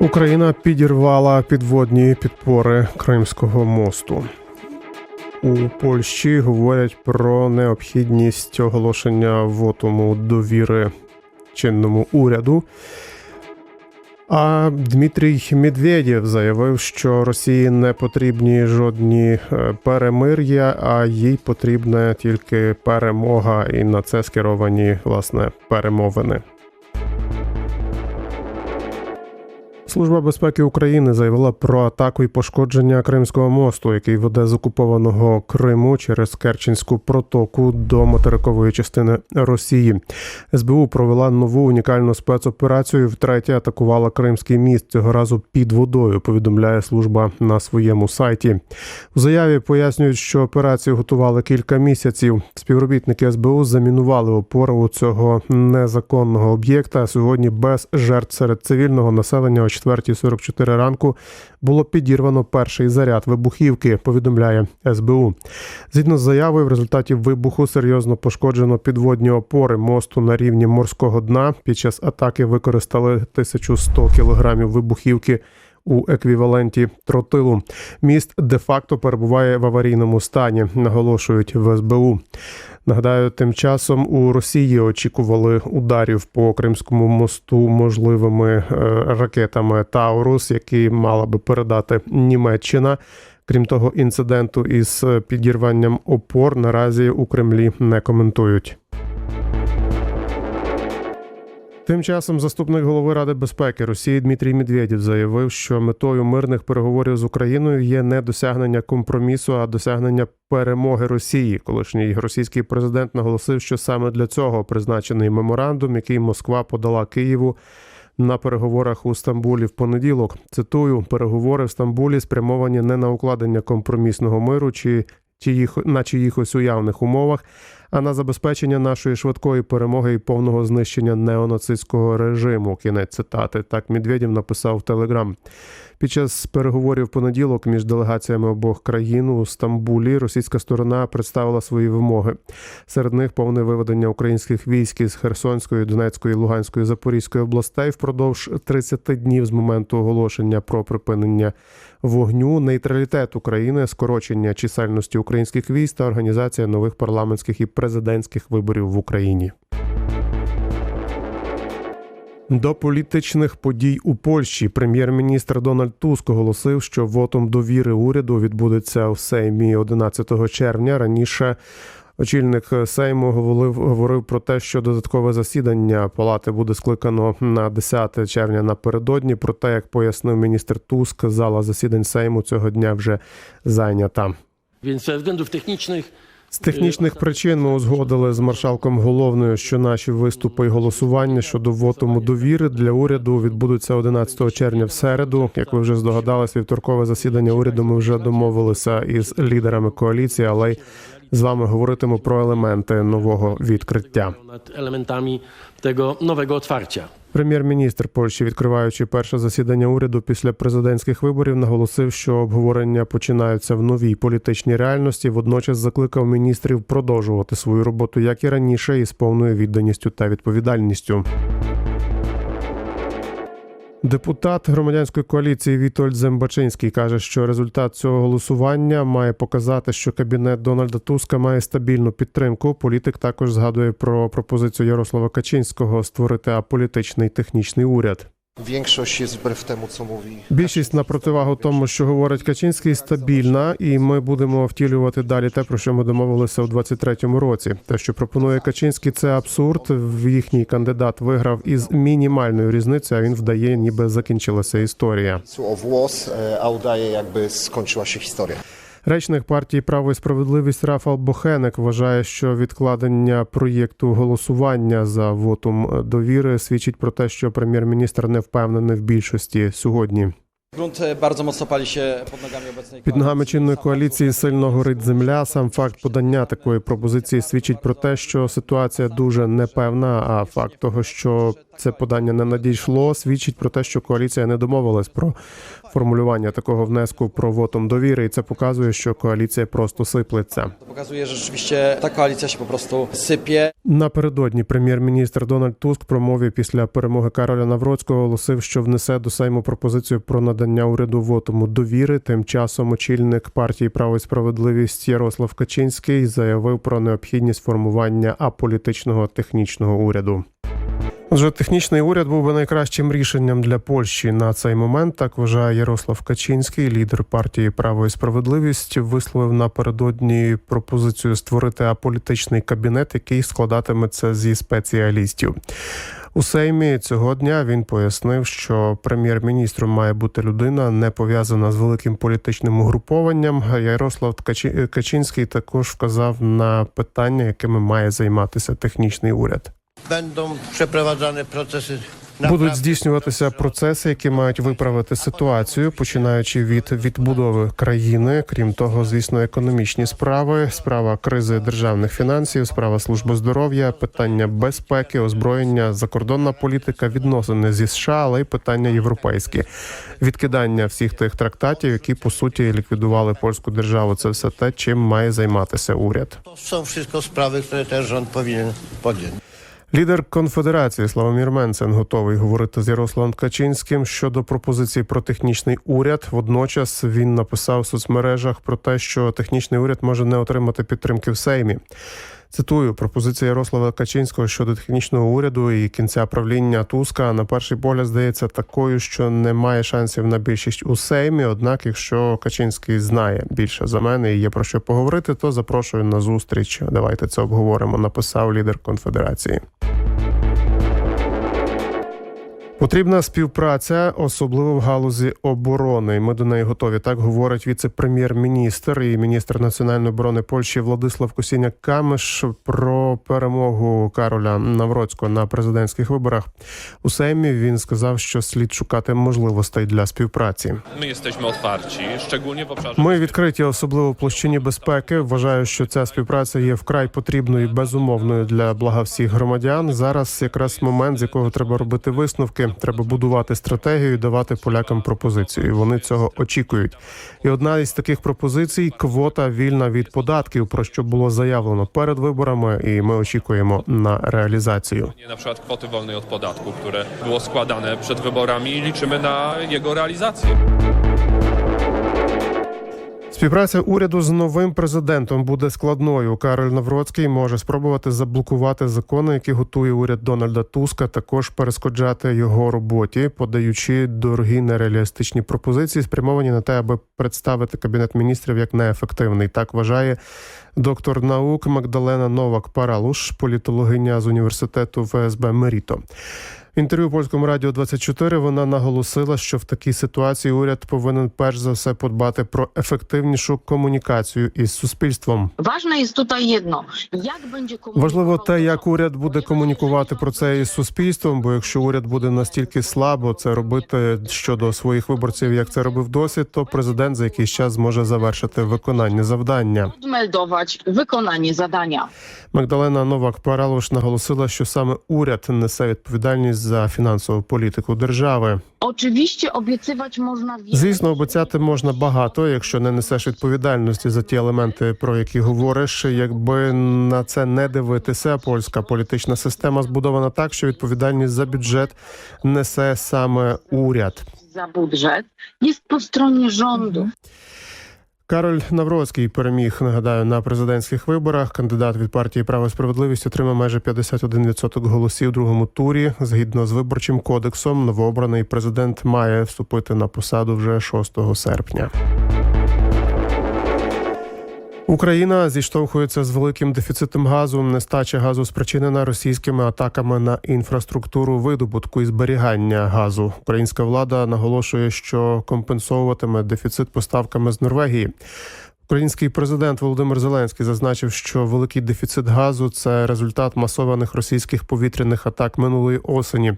Україна підірвала підводні підпори Кримського мосту. У Польщі говорять про необхідність оголошення вотуму довіри чинному уряду. А Дмитрій Медведєв заявив, що Росії не потрібні жодні е, перемир'я, а їй потрібна тільки перемога, і на це скеровані власне перемовини. Служба безпеки України заявила про атаку і пошкодження Кримського мосту, який веде з окупованого Криму через Керченську протоку до материкової частини Росії. СБУ провела нову унікальну спецоперацію. Втретє атакувала Кримський міст цього разу під водою. Повідомляє служба на своєму сайті. У заяві пояснюють, що операцію готували кілька місяців. Співробітники СБУ замінували опору цього незаконного об'єкта. Сьогодні без жертв серед цивільного населення 4.44 ранку було підірвано перший заряд вибухівки. Повідомляє СБУ. Згідно з заявою, в результаті вибуху серйозно пошкоджено підводні опори мосту на рівні морського дна. Під час атаки використали 1100 кілограмів вибухівки. У еквіваленті тротилу міст де-факто перебуває в аварійному стані, наголошують в СБУ. Нагадаю, тим часом у Росії очікували ударів по Кримському мосту можливими е, ракетами Таурус, які мала би передати Німеччина. Крім того, інциденту із підірванням опор наразі у Кремлі не коментують. Тим часом заступник голови Ради безпеки Росії Дмитрій Медведєв заявив, що метою мирних переговорів з Україною є не досягнення компромісу, а досягнення перемоги Росії. Колишній російський президент наголосив, що саме для цього призначений меморандум, який Москва подала Києву. На переговорах у Стамбулі в понеділок цитую переговори в Стамбулі спрямовані не на укладення компромісного миру чи чиїх на чиїхось уявних умовах, а на забезпечення нашої швидкої перемоги і повного знищення неонацистського режиму. Кінець цитати так Медведєв написав в Телеграм. Під час переговорів понеділок між делегаціями обох країн у Стамбулі російська сторона представила свої вимоги. Серед них повне виведення українських військ із Херсонської, Донецької, Луганської, Запорізької областей впродовж 30 днів з моменту оголошення про припинення вогню, нейтралітет України, скорочення чисельності українських військ та організація нових парламентських і президентських виборів в Україні. До політичних подій у Польщі прем'єр-міністр Дональд Туск оголосив, що вотом довіри уряду відбудеться в Сеймі 11 червня. Раніше очільник Сейму говорив, говорив про те, що додаткове засідання палати буде скликано на 10 червня напередодні. Проте, як пояснив міністр Туск, зала засідань Сейму цього дня вже зайнята. Więc ze względów technicznych З технічних причин ми узгодили з маршалком головною, що наші виступи і голосування щодо вотуму довіри для уряду відбудуться 11 червня в середу. Як ви вже здогадались, вівторкове засідання уряду ми вже домовилися із лідерами коаліції, але й з вами говоритиму про елементи нового відкриття. nad elementami tego nowego otwarcia. Прем'єр-міністр Польщі, відкриваючи перше засідання уряду після президентських виборів, наголосив, що обговорення починаються в новій політичній реальності. Водночас закликав міністрів продовжувати свою роботу як і раніше, із повною відданістю та відповідальністю. Депутат громадянської коаліції Вітольд Зембачинський каже, що результат цього голосування має показати, що кабінет Дональда Туска має стабільну підтримку. Політик також згадує про пропозицію Ярослава Качинського створити аполітичний технічний уряд. Більшість на противагу тому, що говорить Качинський, стабільна, і ми будемо втілювати далі те, про що ми домовилися у 23-му році. Те, що пропонує Качинський, це абсурд. Їхній кандидат виграв із мінімальною різницею. А він вдає, ніби закінчилася історія. O włos, e, a udaje Речник партії Право і справедливість Рафал Бохенек вважає, що відкладення проєкту голосування за вотум довіри свідчить про те, що прем'єр-міністр не впевнений в більшості сьогодні. Obecnej Під ногами чинної коаліції сильно горить земля. Сам факт подання такої пропозиції свідчить про те, що ситуація дуже непевна. А факт того, що це подання не надійшло, свідчить про те, що коаліція не домовилась про формулювання такого внеску про вотом довіри, і це показує, що коаліція просто сиплеться. Że rzeczywiście ta koalicja się po prostu. Напередодні прем'єр-міністр Дональд Туск промові після перемоги Кароля Навроцького оголосив, що внесе до Сейму пропозицію про надання уряду вотому довіри. Тим часом очільник партії Право і справедливість Ярослав Качинський заявив про необхідність формування аполітичного технічного уряду. Отже, технічний уряд був би найкращим рішенням для Польщі на цей момент. Так вважає Ярослав Качинський, лідер партії Право і справедливість, висловив напередодні пропозицію створити аполітичний кабінет, який складатиметься зі спеціалістів. У Сеймі цього дня він пояснив, що прем'єр-міністром має бути людина, не пов'язана з великим політичним угрупованням. Ярослав Качинський також вказав на питання, якими має займатися технічний уряд. Будуть здійснюватися процеси, які мають виправити ситуацію, починаючи від відбудови країни. Крім того, звісно, економічні справи, справа кризи державних фінансів, справа служби здоров'я, питання безпеки, озброєння, закордонна політика, відносини зі США, але й питання європейські, відкидання всіх тих трактатів, які по суті ліквідували польську державу. Це все те, чим mає займатися уряд. Wszystko sprawy, które też rząd powinien podjąć. Лідер конфедерації Славомір Менцен готовий говорити з Ярославом Ткачинським щодо пропозиції про технічний уряд. Водночас він написав в соцмережах про те, що технічний уряд може не отримати підтримки в Сеймі. Цитую пропозиція Ярослава Качинського щодо технічного уряду і кінця правління Туска на перший погляд здається такою, що не має шансів на більшість у Сеймі. Однак, якщо Качинський знає більше за мене і є про що поговорити, то запрошую на зустріч. Давайте це обговоримо. Написав лідер конфедерації. Потрібна співпраця, особливо в галузі оборони. Ми до неї готові. Так говорить віце-прем'єр-міністр і міністр національної оборони Польщі Владислав Косіняк Камиш про перемогу Кароля Навроцького на президентських виборах. У Сеймі він сказав, що слід шукати можливостей для співпраці. Ми відкриті, особливо в площині безпеки. Вважаю, що ця співпраця є вкрай потрібною і безумовною для блага всіх громадян. Зараз якраз момент, з якого треба робити висновки. Треба будувати стратегію, давати полякам пропозицію. І Вони цього очікують. І одна із таких пропозицій квота вільна від податків, про що було заявлено перед виборами, і ми очікуємо на реалізацію. Наприклад, квоти вільної від податку, яке було складане перед виборами, і лічимо на його realizację. Співпраця уряду з новим президентом буде складною. Кароль Навроцький може спробувати заблокувати закони, які готує уряд Дональда Туска, також перешкоджати його роботі, подаючи дорогі нереалістичні пропозиції, спрямовані на те, аби представити кабінет міністрів як неефективний. Так вважає доктор наук Магдалена Новак Паралуш, політологиня з університету ВСБ Меріто. В інтерв'ю польському радіо 24 вона наголосила, що в такій ситуації уряд повинен перш за все подбати про ефективнішу комунікацію із суспільством. Tutaj jedno. Jak będzie Важливо те, як уряд буде комунікувати про це із суспільством. Бо якщо уряд буде настільки слабо це робити щодо своїх виборців, як це робив досвід, то президент за якийсь час зможе завершити виконання завдання. Odmeldować wykonanie zadania. Магдалена Новак Паралуш наголосила, що саме уряд несе відповідальність за фінансову політику держави. Obiecywać można wiele. Звісно, обіцяти можна багато, якщо не несеш відповідальності за ті елементи, про які говориш. Якби на це не дивитися, польська політична система збудована так, що відповідальність за бюджет несе саме уряд. za budżet jest po stronie rządu. Кароль Навроцький переміг. Нагадаю, на президентських виборах. Кандидат від партії Право і справедливість отримав майже 51% голосів у другому турі. Згідно з виборчим кодексом, новообраний президент має вступити на посаду вже 6 серпня. Україна зіштовхується з великим дефіцитом газу. Нестача газу спричинена російськими атаками на інфраструктуру видобутку і зберігання газу. Українська влада наголошує, що компенсовуватиме дефіцит поставками з Норвегії. Український президент Володимир Зеленський зазначив, що великий дефіцит газу це результат масованих російських повітряних атак минулої осені.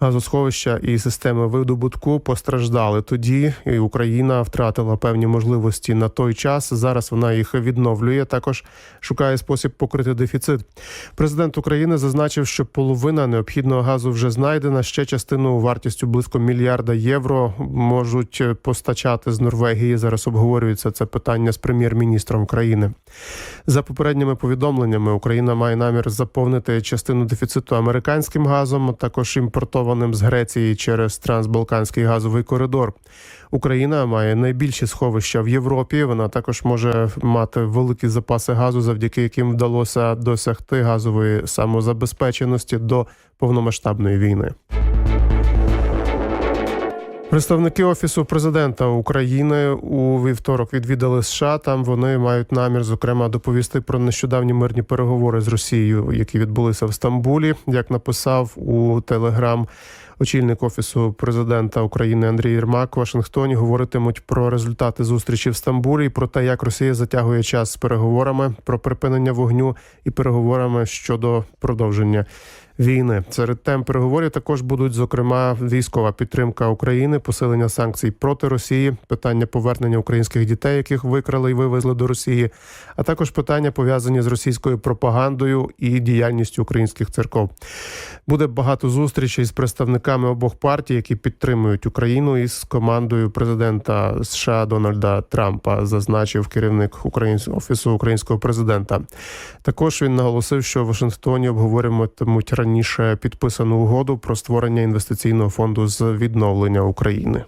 Газосховища і системи видобутку постраждали тоді, і Україна втратила певні можливості на той час. Зараз вона їх відновлює. Також шукає спосіб покрити дефіцит. Президент України зазначив, що половина необхідного газу вже знайдена. Ще частину вартістю близько мільярда євро можуть постачати з Норвегії. Зараз обговорюється це питання з прем'єр-міністром країни. За попередніми повідомленнями, Україна має намір заповнити частину дефіциту американським газом, а також імпортованим з Греції через трансбалканський газовий коридор. Україна має найбільші сховища в Європі. Вона також може мати великі запаси газу, завдяки яким вдалося досягти газової самозабезпеченості до повномасштабної війни. Представники офісу президента України у вівторок відвідали США. Там вони мають намір, зокрема, доповісти про нещодавні мирні переговори з Росією, які відбулися в Стамбулі. Як написав у Телеграм очільник офісу президента України Андрій Єрмак в Вашингтоні, говоритимуть про результати зустрічі в Стамбулі і про те, як Росія затягує час з переговорами про припинення вогню і переговорами щодо продовження війни. Серед тем переговорів також будуть зокрема військова підтримка України, посилення санкцій проти Росії, питання повернення українських дітей, яких викрали і вивезли до Росії, а також питання пов'язані з російською пропагандою і діяльністю українських церков. Буде багато зустрічей з представниками обох партій, які підтримують Україну, із командою президента США Дональда Трампа, зазначив керівник українського офісу українського президента. Також він наголосив, що в Вашингтоні обговорюватимуть раніше підписану угоду про створення інвестиційного фонду з відновлення України.